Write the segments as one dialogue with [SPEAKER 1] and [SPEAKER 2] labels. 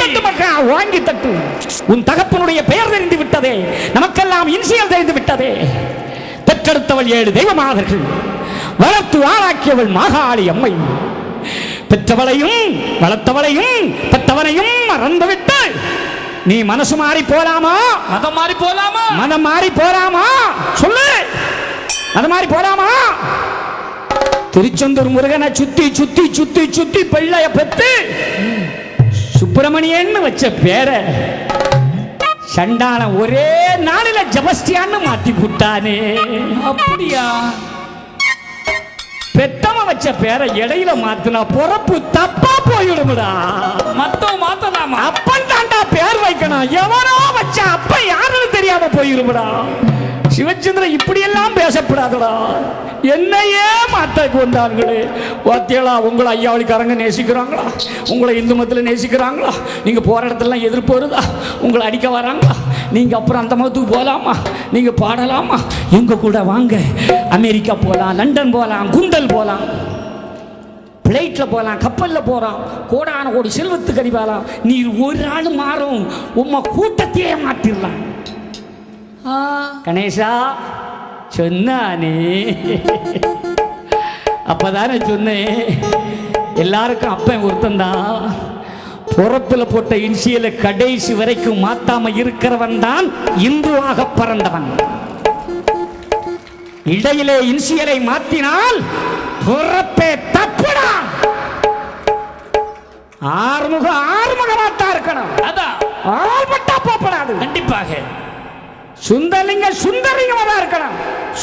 [SPEAKER 1] மக்கா வாங்கி தட்டு. உன் தகப்பனுடைய பெயர் தெரிந்து விட்டதே நமக்கெல்லாம் இன்சியல் தெரிந்து விட்டதே. பெற்றெடுத்தவள் ஏழு தெய்வமாதர்கள் வளர்த்து ஆளாக்கியவள் மாகாளி அம்மை. பெற்றவளையும் வளர்த்தவளையும் பெற்றவனையும் மறந்துவிட்டு நீ மனசு மாறி போலாமா?
[SPEAKER 2] மதம் மாறி போலாமா?
[SPEAKER 1] மனம் மாறி போலாமா? சொல்லு. அது மாதிரி போலாமா? திருச்செந்தூர் முருகனை சுத்தி சுத்தி சுத்தி சுத்தி பிள்ளைய பெத்து சுப்பிரமணியன்னு வச்ச பேரை சண்டான ஒரே நாளில ஜபஸ்தியான்னு மாத்தி விட்டானே
[SPEAKER 2] அப்படியா?
[SPEAKER 1] பெத்தவன் வச்ச பேரை இடையில மாத்தினா பொறப்பு தப்பா போயிடும்டா.
[SPEAKER 2] மத்தவ மாத்தலாமா?
[SPEAKER 1] அப்பன் தாண்டா பேர் வைக்கணும். எவனோ வச்ச அப்ப யாருன்னு தெரியாம போயிருமடா. சிவச்சந்திரன் இப்படியெல்லாம் பேசப்படாதடா. என்னையே மாட்டாக்கு வந்தார்களே. வாத்தியலா உங்களை ஐயாவளிக்காரங்க நேசிக்கிறாங்களா? உங்களை இந்து மதத்தில் நேசிக்கிறாங்களா? நீங்கள் போகிற இடத்துலலாம் எதிர்ப்பு வருதா? உங்களை அடிக்க வராங்களா? நீங்கள் அப்புறம் அந்த மதத்துக்கு போகலாமா நீங்கள் பாடலாமா? எங்கள் கூட வாங்க. அமெரிக்கா போகலாம் லண்டன் போகலாம் குந்தல் போகலாம் பிளைட்ல போகலாம் கப்பலில் போகிறான் கோடான கோடி செல்வத்துக்கு அடிவாலாம் நீ ஒரு ஆள் மாறும். உம்மை கூட்டத்தையே மாற்றிடலாம்
[SPEAKER 2] ஆ,
[SPEAKER 1] கணேசா சொன்னானே அப்பதானே சொன்னேன் எல்லாருக்கும் அப்பன் ஒருத்தன் தான் புறத்துல போட்ட இன்சியலை கடைசி வரைக்கும் மாத்தாம இருக்கிறவன் தான் இந்துவாக பிறந்தவன் இடையிலே இன்சியலை மாத்தினால் புறப்பே தப்புடா ஆறுமுக ஆறுமுகமாத்தா இருக்கணும்
[SPEAKER 2] அதான்
[SPEAKER 1] ஆள்பட்டா போப்படாது
[SPEAKER 2] கண்டிப்பாக
[SPEAKER 1] சுந்தரலிங்க சுந்தரலிங்கமா தான் இருக்கணும்.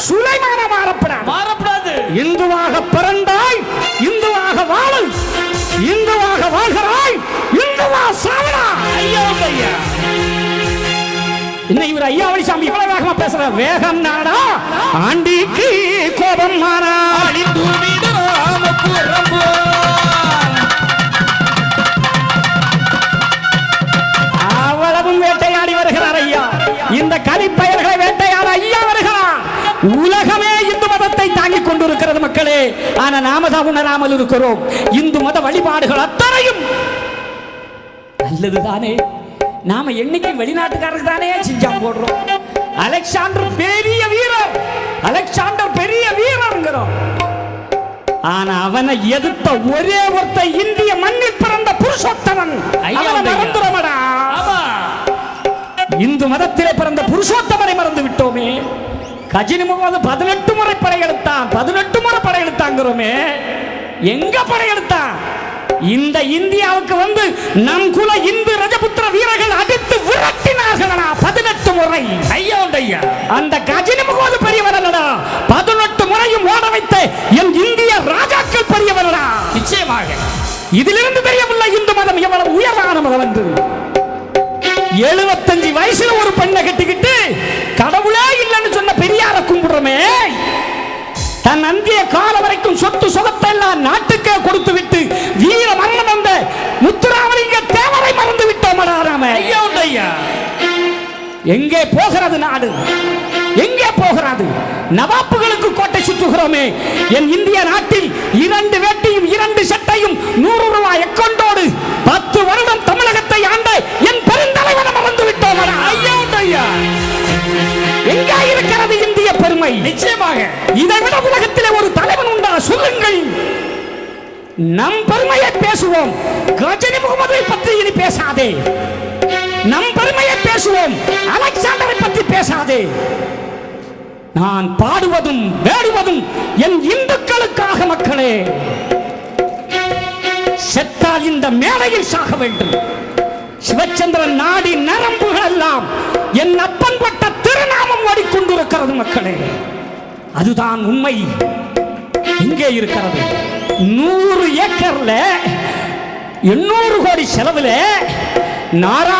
[SPEAKER 1] சுலைமான மாறப்படாது.
[SPEAKER 2] மாறப்படாது.
[SPEAKER 1] இந்துவாக பிறந்தாய் இந்துவாக வாழு இந்துவாக வாழ்கிறாய் இந்துவா சாவடா
[SPEAKER 2] ஐயா ஐயா.
[SPEAKER 1] இன்னும் இவர் ஐயாவளி சாமி இவ்வளவு வேகமா பேசுற வேகம் நாடா. ஆண்டிக்கு கோபம் மாறா. இந்த வேட்டையாட ஐயா உலகமே இந்து மதத்தை தாங்கிக் கொண்டிருக்கிறது மக்களே. ஆனா நாம தான் உணராமல் இருக்கிறோம். இந்து மத வழிபாடுகள் அத்தனையும் நல்லதுதானே. நாம என்னைக்கு வெளிநாட்டுக்காரருக்கு தானே சிஞ்சாம் போடுறோம். அலெக்சாண்டர் பெரிய வீரர். அலெக்சாண்டர் பெரிய வீரர்ங்கிறோம். ஆனா அவனை எதிர்த்த ஒரே ஒருத்த இந்திய மண்ணில் இந்து மதத்திலே பிறந்த புருஷோத்தமனை மறந்து விட்டோமே. கஜினி முகமது பதினெட்டு முறை படையெடுத்தான் பதினெட்டு முறை படையெடுத்தாங்கிறோமே எங்க படையெடுத்தான் இந்த இந்தியாவுக்கு வந்து நம் குல இந்து ரஜபுத்திர வீரர்கள் அடித்து விரட்டினார்களா பதினெட்டு முறை.
[SPEAKER 2] ஐயா ஐயா.
[SPEAKER 1] அந்த கஜினி முகமது பெரியவர் அல்லடா பதினெட்டு முறையும் ஓட வைத்த என் இந்திய ராஜாக்கள் பெரியவர்களா
[SPEAKER 2] நிச்சயமாக.
[SPEAKER 1] இதிலிருந்து தெரியவில்லை இந்து மதம் எவ்வளவு உயர்வான மதம் என்று. எழுபத்தஞ்சு வயசுல ஒரு பெண்ணை கட்டிக்கிட்டு கடவுளே இல்லைன்னு சொன்ன பெரியார கும்பிடுறோமே. தன் அந்திய கால வரைக்கும் சொத்து சுகத்தை எல்லாம் நாட்டுக்கே கொடுத்து விட்டு வீர மரணம் வந்த முத்துராமலிங்க தேவரை மறந்து விட்டோம்
[SPEAKER 2] ஐயா ஐயா
[SPEAKER 1] எங்கே போகிறது நாடு? எங்கே போகிறது? நவாப்புகளுக்கு கோட்டை சுற்றுகிறோமே. என் இந்திய நாட்டில் இரண்டு வேட்டியும் இரண்டு சட்டையும் நூறு ரூபாய் எக்கொண்டோடு எங்கே இருக்கிறது இந்திய பெருமை?
[SPEAKER 2] நிச்சயமாக.
[SPEAKER 1] இதை விட உலகத்திலே ஒரு தலைவன் உண்டா? சொல்லுங்கள். நம் பெருமையை பேசுவோம். கஜினி முகமதை பற்றி இனி பேசாதே. நம் பெருமையை பேசுவோம். அலெக்சாண்டரை பற்றி பேசாதே. நான் பாடுவதும் வேடுவதும் என் இந்துக்களுக்காக மக்களே. செத்தால் இந்த மேடையில் சாக வேண்டும். சிவச்சந்திரன் நாடி நரம்புகள் எல்லாம் என் அப்பன் இருக்கிறது மக்களே. அதுதான் உண்மை. இங்கே இருக்கிறது. நூறு ஏக்கர்ல எண்ணூறு கோடி செலவுல நாரா